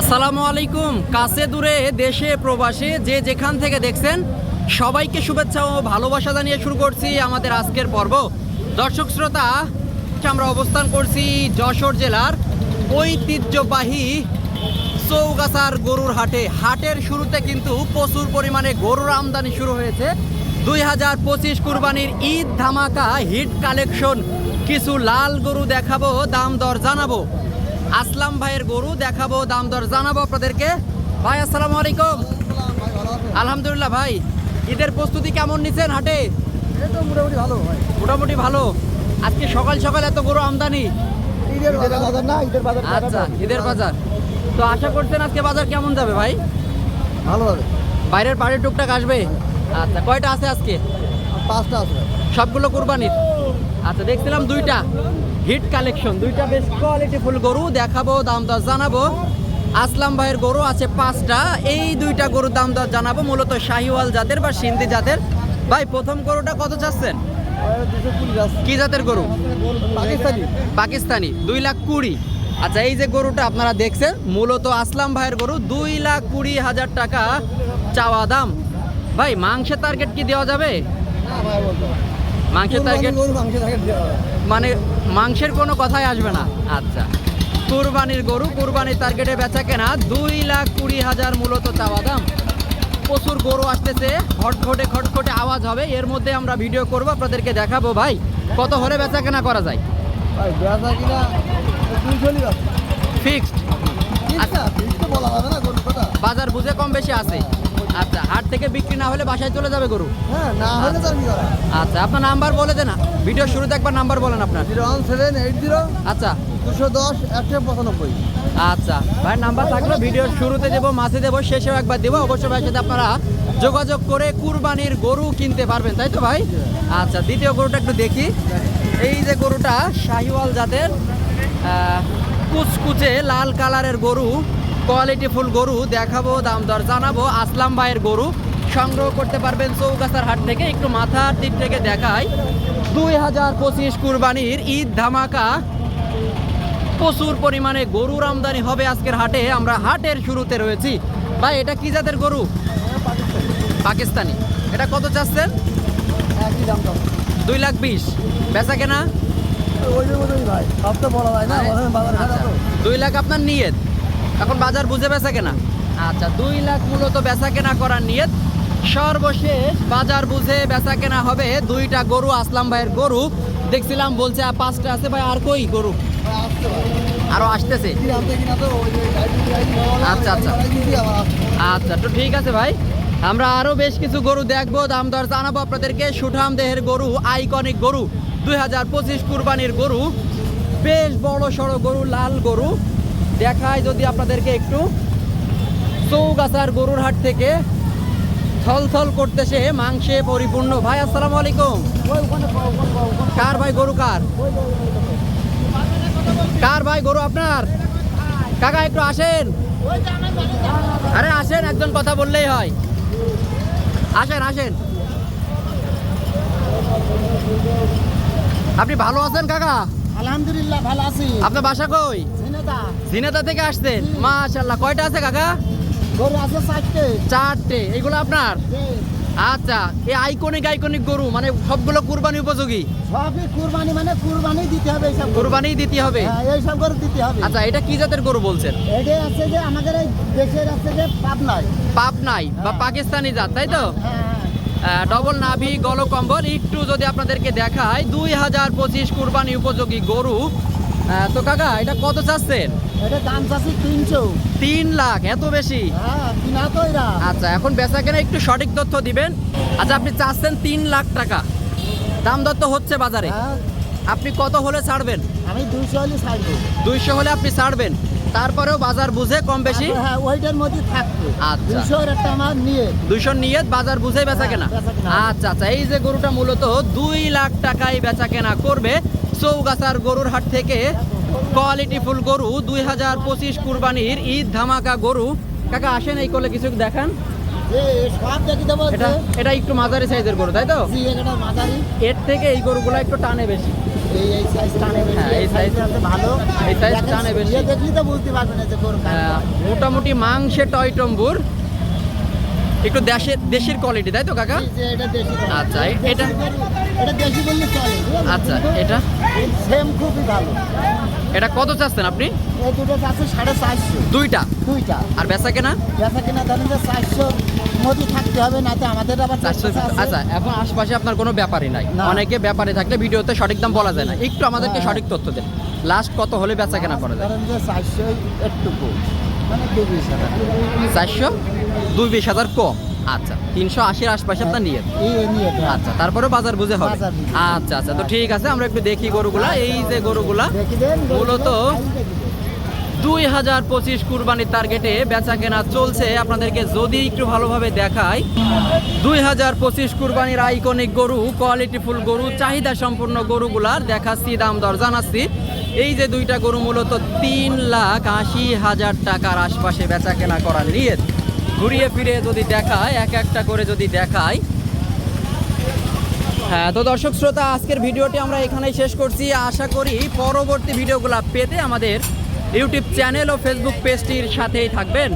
আসসালামু আলাইকুম। কাছে দূরে, দেশে, প্রবাসে, যে যেখান থেকে দেখছেন, সবাইকে শুভেচ্ছা ও ভালোবাসা জানিয়ে শুরু করছি আমাদের আজকের পর্ব। দর্শক শ্রোতা আমরা অবস্থান করছি যশোর জেলার ঐতিহ্যবাহী চৌগাছার গরুর হাটে। হাটের শুরুতে কিন্তু প্রচুর পরিমাণে গরুর আমদানি শুরু হয়েছে। দুই হাজার পঁচিশ কুরবানির ঈদ ধামাকা হিট কালেকশন। কিছু লাল গরু দেখাবো, দাম দর জানাব। আসলাম ভাইয়ের গরু দেখাবো দাম দর জানাব আপনাদেরকে। ভাই আসসালামু আলাইকুম। আলহামদুলিল্লাহ ভাই ঈদের প্রস্তুতি কেমন নিছেন হাটে? মোটামুটি ভালো ভাই। মোটামুটি ভালো। আজকে সকাল সকাল এত গরু আমদানি। ঈদের বাজার না ঈদের বাজার আচ্ছা ঈদের বাজার। তো আশা করছেন আজকে বাজার কেমন যাবে ভাই? ভালো হবে। বাইরের বাড়ির টুকটাক আসবে? আচ্ছা কয়টা আছে আজকে? পাঁচটা আছে। সবগুলো কুরবানির? আচ্ছা দেখছিলাম দুইটা। Hit collection. দুইটা বেশ কোয়ালিটি ফুল গরু দেখাবো দাম দর জানাব। আসলাম ভাইয়ের গরু আছে পাঁচটা। এই দুইটা গরুর দাম দর জানাব মূলত শাহিওয়াল জাতের বা সিন্ধি জাতের। ভাই প্রথম গরুটা কত চাচ্ছেন। কি জাতের গরু? পাকিস্তানি। পাকিস্তানি। দুই লাখ কুড়ি। আচ্ছা এই যে গরুটা আপনারা দেখছেন মূলত আসলাম ভাইয়ের গরু দুই লাখ কুড়ি হাজার টাকা চাওয়া দাম। ভাই মাংসের টার্গেট কি দেওয়া যাবে। মাংসের টার্গেট। মানে মাংসের কোনো কথাই আসবে না। আচ্ছা। কুরবানির গরু কুরবানির টার্গেটে বেচা কেনা দুই লাখ কুড়ি হাজার মূলত চাওয়া দাম। প্রচুর গরু আসতেছে খটখটে খটখটে আওয়াজ হবে। এর মধ্যে আমরা ভিডিও করব আপনাদেরকে দেখাবো ভাই কত হলে বেচা কেনা করা যায়। ফিক্সড। বাজার বুঝে কম বেশি আছে। আচ্ছা হাট থেকে বিক্রি না হলে বাসায় চলে যাবে গরু? হ্যাঁ, না হলে তার কি করা? আচ্ছা আপনার নাম্বার বলে দেন ভিডিও শুরুতে একবার নাম্বার বলেন আপনার। 01780 আচ্ছা। 210 195 আচ্ছা ভাই নাম্বার থাকল ভিডিওর শুরুতে দেবো মাঝে দেবো শেষেও একবার দেবো। অবশ্যই ভাইয়ের সাথে আপনারা যোগাযোগ করে কুরবানির গরু কিনতে পারবেন তাই তো ভাই? আচ্ছা দ্বিতীয় গরুটা একটু দেখি। এই যে গরুটা শাহিওয়াল জাতের কুচকুচে লাল কালারের গরু। কোয়ালিটি ফুল গরু দেখাবো দাম দর জানাব। আসলাম ভাইয়ের গরু। সংগ্রহ করতে পারবেন চৌগাছার হাট থেকে। একটু মাথার দিক থেকে দেখায় দুই হাজার পঁচিশ কুরবানির ঈদ ধামাকা। প্রচুর পরিমাণে গরুর আমদানি হবে আজকের হাটে। আমরা হাটের শুরুতে রয়েছি। ভাই এটা কি জাতের গরু? পাকিস্তানি। এটা কত চাচ্ছেন? দুই লাখ বিশ। বেচা কেনা? খারাপ আচ্ছা। দুই লাখ আপনার নিয়ত। এখন বাজার বুঝে বেচা কেনা? আচ্ছা দুই লাখ মূলত বেচা কেনা করার নিয়ত। সর্বশেষ বাজার বুঝে বেচা কেনা হবে দুইটা গরু আসলাম ভাইয়ের গরু। দেখছিলাম বলছে পাঁচটা আছে ভাই আর কই গরু। আরও আসতেছে। আচ্ছা, আচ্ছা। আচ্ছা তো ঠিক আছে ভাই। আমরা আরও বেশ কিছু গরু দেখব। দাম দর জানাব আপনাদেরকে। সুঠাম দেহের গরু আইকনিক গরু দুই হাজার পঁচিশ কুরবানির গরু বেশ বড় সড়ো গরু লাল গরু। দেখায় যদি আপনাদেরকে একটু। চৌগাছার গরুর হাট থেকে থলথল করতেছে মাংসে পরিপূর্ণ। ভাই আসসালামু আলাইকুম। কার ভাই গরু কার। কার ভাই গরু আপনার? কাকা একটু আসেন। আরে আসেন একজন কথা বললেই হয়। আসেন আসেন। আপনি ভালো আছেন কাকা? আলহামদুলিল্লাহ ভালো আছি। আপনার বাসা কই? ঝিনেদা থেকে আসছেন মাশাল্লাহ কয়টা আছে কাকা? গরু আছে চারটে। এইগুলো আপনার? আচ্ছা এই আইকনিক আইকনিক গরু মানে সবগুলো কুরবানি উপযোগী? সবই কুরবানি মানে কুরবানি দিতে হবে এইসব কুরবানি দিতে হবে? হ্যাঁ, এইসব গরু দিতে হবে। আচ্ছা এটা কি জাতের গরু বলছেন? এটা আছে যে আমাদের এই দেশের আছে যে পাবনায় পাপ নাই বা পাকিস্তানি জাত তাই তো? হ্যাঁ ডবল নাভি গলকম্বল একটু যদি আপনাদেরকে দেখায় দুই হাজার পঁচিশ কুরবানি উপযোগী গরু তো কাকা এটা কত চাচ্ছেন? এটা দাম চাচ্ছি তিনশো। তিন লাখ এত বেশি? হ্যাঁ আচ্ছা এখন বেচা কেনা একটু সঠিক তথ্য দিবেন। আচ্ছা আপনি চাচ্ছেন তিন লাখ টাকা। দাম দর তো হচ্ছে বাজারে। হ্যাঁ। আপনি কত হলে ছাড়বেন? আমি দুইশো হলে ছাড়বো। দুইশো হলে আপনি ছাড়বেন। তারপরেও বাজার বুঝে কম বেশি? হ্যাঁ ওইটার মধ্যে থাকবে। আচ্ছা। দুইশোর একটা আমার নিয়ে। দুইশো নিয়ে বাজার বুঝে বেচা কেনা। হ্যাঁ, বেচা কেনা। আচ্ছা আচ্ছা এই যে গরুটা মূলত দুই লাখ টাকায় বেচা কেনা করবে চৌগাছার গরুর হাট থেকে কোয়ালিটি ফুল গরু দুই হাজার পঁচিশ কুরবানির ঈদ ধামাকা গরু। কাকা আসেন এই করলে কিছু দেখান। এটা এটা একটু মাঝারি সাইজের গরু তাই তো? এর থেকে এই গরুগুলো একটু টানে বেশি। মোটামুটি মাংসে টয়টম্বুর একটু দেশের দেশের কোয়ালিটি তাই তো কাকা? আচ্ছা, এটা- এটা দেশি বললে চলে আচ্ছা এটা? সেম খুবই ভালো। এটা কত চাচ্ছেন আপনি? দুটো সাড়ে চারশো। দুইটা? দুইটা। আর বেচা কেনা? বেচা কিনা ধরেন যে চারশো মধ্যে থাকতে হবে না তো আমাদের আবার চারশো আচ্ছা এখন আশপাশে আপনার কোনো ব্যাপারই নাই। অনেকে ব্যাপারে থাকলে ভিডিওতে সঠিক দাম বলা যায় না। একটু আমাদেরকে হ্যাঁ। সঠিক তথ্য দেন। লাস্ট কত হলে বেচা কেনা করা যায়? চারশো একটুকু। চারশো? দুই বিশ হাজার কম। আচ্ছা তিনশো আশির আশপাশে আপনার নিয়ে এই নিয়ে তো আচ্ছা তারপরে বাজার বুঝে হবে। আচ্ছা আচ্ছা তো ঠিক আছে আমরা একটু দেখি গরুগুলা। এই যে গরুগুলা মূলত দুই হাজার পঁচিশ কুরবানির টার্গেটে বেচা কেনা চলছে। আপনাদেরকে যদি একটু ভালোভাবে দেখাই দুই হাজার পঁচিশ কুরবানির আইকনিক গরু কোয়ালিটিফুল গরু চাহিদা সম্পূর্ণ গরুগুলার দেখাচ্ছি দাম দর জানাচ্ছি। এই যে দুইটা গরু মূলত তিন লাখ আশি হাজার টাকার আশপাশে বেচা কেনা করার নিয়ে ঘুরিয়ে ফিরে যদি দেখায়, এক একটা করে যদি দেখায়। হ্যাঁ তো দর্শক শ্রোতা, আজকের ভিডিওটি আমরা এখানেই শেষ করছি। আশা করি পরবর্তী ভিডিওগুলো পেতে আমাদের ইউটিউব চ্যানেল ও ফেসবুক পেজটির সাথেই থাকবেন।